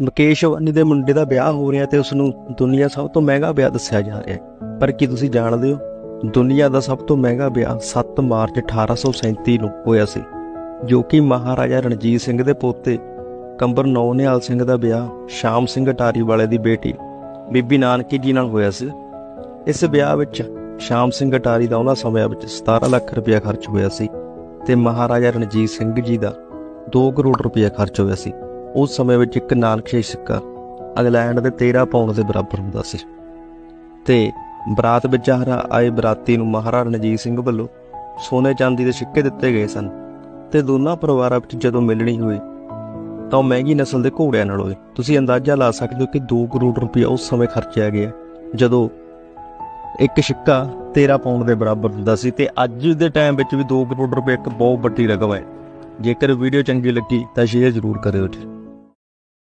ਮੁਕੇਸ਼ ਅੰਬਾਨੀ ਦੇ ਮੁੰਡੇ ਦਾ ਵਿਆਹ ਹੋ ਰਿਹਾ ਤੇ ਉਸ ਨੂੰ ਦੁਨੀਆ ਸਭ ਤੋਂ ਮਹਿੰਗਾ ਵਿਆਹ ਦੱਸਿਆ ਜਾ ਰਿਹਾ ਹੈ। ਪਰ ਕੀ ਤੁਸੀਂ ਜਾਣਦੇ ਹੋ? ਦੁਨੀਆ ਦਾ ਸਭ ਤੋਂ ਮਹਿੰਗਾ ਵਿਆਹ 7 ਮਾਰਚ 1837 ਨੂੰ ਹੋਇਆ ਸੀ, ਜੋ ਕਿ ਮਹਾਰਾਜਾ ਰਣਜੀਤ ਸਿੰਘ ਦੇ ਪੋਤੇ ਕੰਬਰ ਨੌਨਿਹਾਲ ਸਿੰਘ ਦਾ ਵਿਆਹ ਸ਼ਾਮ ਸਿੰਘ ਅਟਾਰੀ ਵਾਲੇ ਦੀ ਬੇਟੀ ਬੀਬੀ ਨਾਨਕੀ ਜੀ ਨਾਲ ਹੋਇਆ ਸੀ। ਇਸ ਵਿਆਹ ਵਿੱਚ ਸ਼ਾਮ ਸਿੰਘ ਅਟਾਰੀ ਦਾ ਉਹਨਾਂ ਸਮਿਆਂ ਵਿੱਚ 17 ਲੱਖ ਰੁਪਇਆ ਖਰਚ ਹੋਇਆ ਸੀ ਤੇ ਮਹਾਰਾਜਾ ਰਣਜੀਤ ਸਿੰਘ ਜੀ ਦਾ 2 ਕਰੋੜ ਰੁਪਇਆ ਖਰਚ ਹੋਇਆ ਸੀ। ਉਸ ਸਮੇਂ ਵਿੱਚ ਇੱਕ ਨਾਨਕਸ਼ਾਹੀ ਸਿੱਕਾ ਇੰਗਲੈਂਡ ਦੇ 13 ਪਾਉਂਡ ਦੇ ਬਰਾਬਰ ਹੁੰਦਾ ਸੀ। ਤੇ ਬਰਾਤ ਵਿੱਚ ਹਰਾ ਆਏ ਬਰਾਤੀ ਨੂੰ ਮਹਾਰਾਜਾ ਰਣਜੀਤ ਸਿੰਘ ਵੱਲੋਂ ਸੋਨੇ ਚਾਂਦੀ ਦੇ ਸਿੱਕੇ ਦਿੱਤੇ ਗਏ ਸਨ ਤੇ ਦੋਨਾਂ ਪਰਿਵਾਰਾਂ ਵਿੱਚ ਜਦੋਂ ਮਿਲਣੀ ਹੋਈ ਤਾਂ ਉਹ ਮਹਿੰਗੀ ਨਸਲ ਦੇ ਘੋੜਿਆਂ ਨਾਲ ਹੋਏ। ਤੁਸੀਂ ਅੰਦਾਜ਼ਾ ਲਾ ਸਕਦੇ ਹੋ ਕਿ 2 ਕਰੋੜ ਰੁਪਇਆ ਉਸ ਸਮੇਂ ਖਰਚਿਆ ਗਿਆ ਜਦੋਂ ਇੱਕ ਸਿੱਕਾ 13 ਪਾਉਂਡ ਦੇ ਬਰਾਬਰ ਹੁੰਦਾ ਸੀ ਤੇ ਅੱਜ ਦੇ ਟਾਈਮ ਵਿੱਚ ਵੀ 2 ਕਰੋੜ ਰੁਪਏ ਇੱਕ ਬਹੁਤ ਵੱਡੀ ਰਕਮ ਹੈ। ਜੇਕਰ ਵੀਡੀਓ ਚੰਗੀ ਲੱਗੀ ਤਾਂ ਸ਼ੇਅਰ ਜ਼ਰੂਰ ਕਰਿਓ ਜੀ।